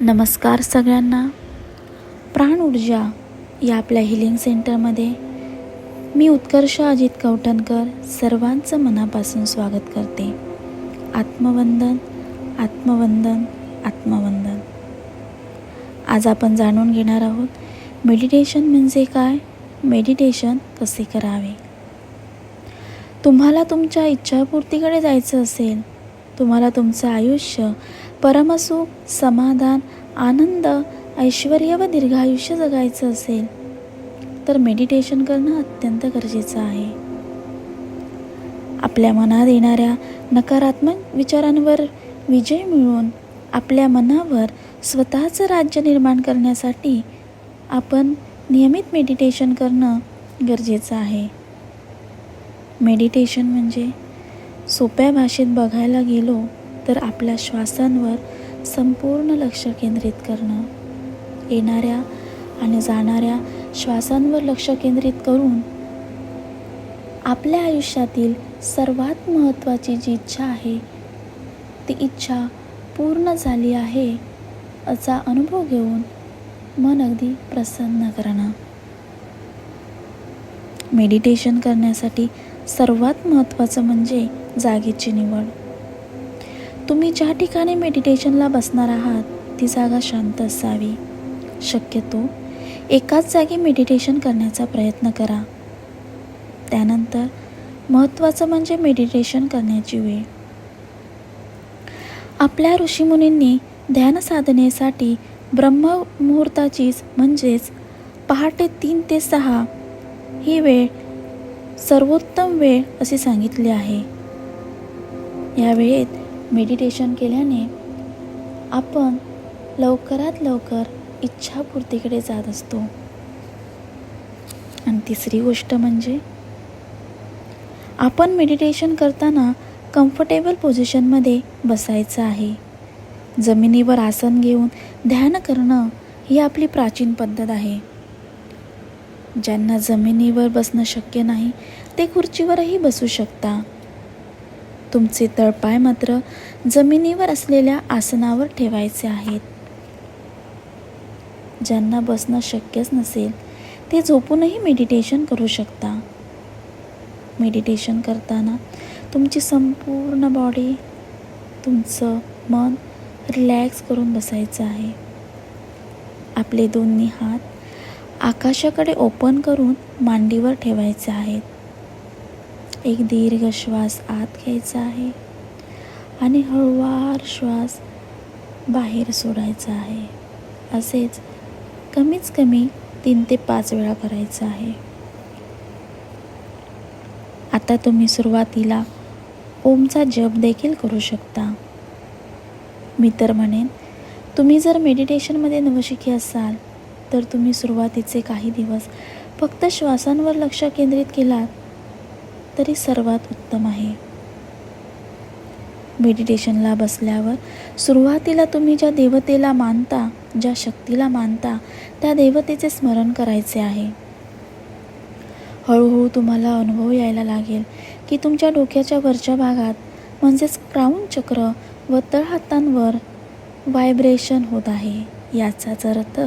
नमस्कार सगळ्यांना. प्राण ऊर्जा या आपल्या हिलिंग सेंटरमध्ये मी उत्कर्ष अजित कवठणकर सर्वांचं मनापासून स्वागत करते. आत्मवंदन आत्मवंदन आत्मवंदन. आज आपण जाणून घेणार आहोत मेडिटेशन म्हणजे काय? मेडिटेशन कसे करावे? तुम्हाला तुमच्या इच्छापूर्तीकडे जायचं असेल तुम्हाला तुमचं आयुष्य परमसुख समाधान आनंद ऐश्वर व दीर्घायुष्य जगायचं असेल तर मेडिटेशन करणं अत्यंत गरजेचं आहे. आपल्या मनात येणाऱ्या नकारात्मक विचारांवर विजय मिळवून आपल्या मनावर स्वतःचं राज्य निर्माण करण्यासाठी आपण नियमित मेडिटेशन करणं गरजेचं आहे. मेडिटेशन म्हणजे सोप्या भाषेत बघायला गेलो तर आपल्या श्वासांवर संपूर्ण लक्ष केंद्रित करणं. येणाऱ्या आणि जाणाऱ्या श्वासांवर लक्ष केंद्रित करून आपल्या आयुष्यातील सर्वात महत्त्वाची जी इच्छा आहे ती इच्छा पूर्ण झाली आहे असा अनुभव घेऊन मन अगदी प्रसन्न करणं. मेडिटेशन करण्यासाठी सर्वात महत्त्वाचं म्हणजे जागेची निवड. तुम्ही ज्या ठिकाणी मेडिटेशनला बसणार आहात ती जागा शांत असावी. शक्यतो एकाच जागी मेडिटेशन करण्याचा प्रयत्न करा. त्यानंतर महत्त्वाचं म्हणजे मेडिटेशन करण्याची वेळ. आपल्या ऋषीमुनींनी ध्यान साधनेसाठी ब्रह्ममुहूर्ताचीच म्हणजेच पहाटे तीन ते सहा ही वेळ सर्वोत्तम वेळ असे सांगितले आहे. या वेळेत मेडिटेशन केल्याने आपण लवकरात लवकर इच्छापूर्तीकडे जात असतो. आणि तिसरी गोष्ट म्हणजे आपण मेडिटेशन करताना कम्फर्टेबल पोझिशनमध्ये बसायचं आहे. जमिनीवर आसन घेऊन ध्यान करणं ही आपली प्राचीन पद्धत आहे. ज्यांना जमिनीवर बसणं शक्य नाही ते खुर्चीवरही बसू शकता. तुमचे तळपाय मात्र जमिनीवर असलेल्या आसनावर ठेवायचे आहेत. ज्यांना बसणं शक्यच नसेल ते झोपूनही मेडिटेशन करू शकता. मेडिटेशन करताना तुमची संपूर्ण बॉडी तुमचं मन रिलॅक्स करून बसायचं आहे. आपले दोन्ही हात आकाशाकडे ओपन करून मांडीवर ठेवायचे आहेत. एक दीर्घ श्वास आत घ्यायचा आहे आणि हळूवार श्वास बाहेर सोडायचा आहे. असेच कमीच कमी तीन ते पाच वेळा करायचं आहे. आता तुम्ही सुरुवातीला ओमचा जप देखील करू शकता. मी तर म्हणेन तुम्ही जर मेडिटेशनमध्ये नवशिकी असाल तर तुम्ही सुरुवातीचे काही दिवस फक्त श्वासांवर लक्ष केंद्रित केलात तरी सर्वात उत्तम आहे. मेडिटेशनला बसल्यावर सुरुवातीला तुम्ही ज्या देवतेला मानता ज्या शक्तीला मानता त्या देवतेचे स्मरण करायचे आहे. हळूहळू तुम्हाला अनुभव यायला लागेल की तुमच्या डोक्याच्या वरच्या भागात म्हणजेच क्राऊन चक्र व तळहातांवर व्हायब्रेशन होत आहे. याचाच अर्थ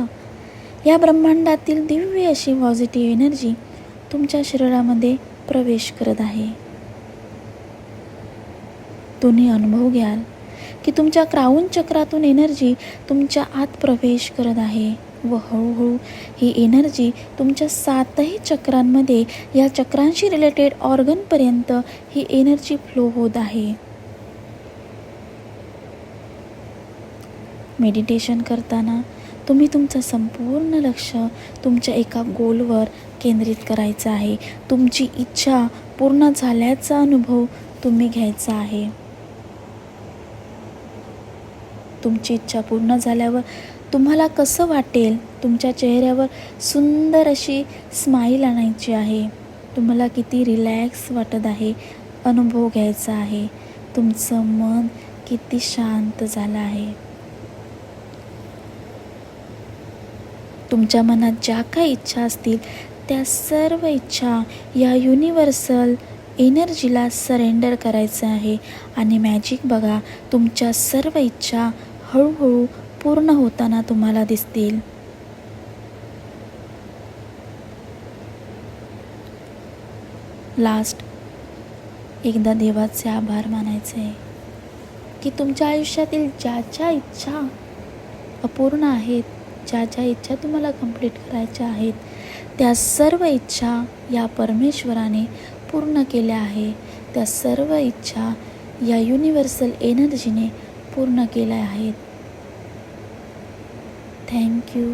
या ब्रह्मांडातील दिव्य अशी पॉझिटिव्ह एनर्जी तुमच्या शरीरामध्ये प्रवेश करत आहे. तुम्ही अनुभव घ्याल की तुमच्या क्राऊन चक्रातून एनर्जी तुमच्या आत प्रवेश करत आहे व हळूहळू ही एनर्जी तुमच्या सातही चक्रांमध्ये या चक्रांशी रिलेटेड ऑर्गनपर्यंत ही एनर्जी फ्लो होत आहे. मेडिटेशन करताना तुम्ही तुमचं संपूर्ण लक्ष तुमच्या एका गोलवर केंद्रित करायचं आहे. तुमची इच्छा पूर्ण झाल्याचा अनुभव तुम्ही घ्यायचा आहे. तुमची इच्छा पूर्ण झाल्यावर तुम्हाला कसं वाटेल? तुमच्या चेहऱ्यावर सुंदर अशी स्माईल आणायची आहे. तुम्हाला किती रिलॅक्स वाटत आहे अनुभव घ्यायचा आहे. तुमचं मन किती शांत झालं आहे. तुमच्या मनात ज्या काही इच्छा असतील त्या सर्व इच्छा या युनिव्हर्सल एनर्जीला सरेंडर करायचं आहे. आणि मॅजिक बघा तुमच्या सर्व इच्छा हळूहळू पूर्ण होताना तुम्हाला दिसतील. लास्ट एकदा देवाचे आभार मानायचे. की तुमच्या आयुष्यातील ज्या ज्या इच्छा अपूर्ण आहेत ज्या ज्या इच्छा तुम्हाला कंप्लीट करायच्या आहेत त्या सर्व इच्छा या परमेश्वराने पूर्ण केल्या आहे. त्या सर्व इच्छा या युनिव्हर्सल एनर्जीने पूर्ण केल्या आहेत. थँक्यू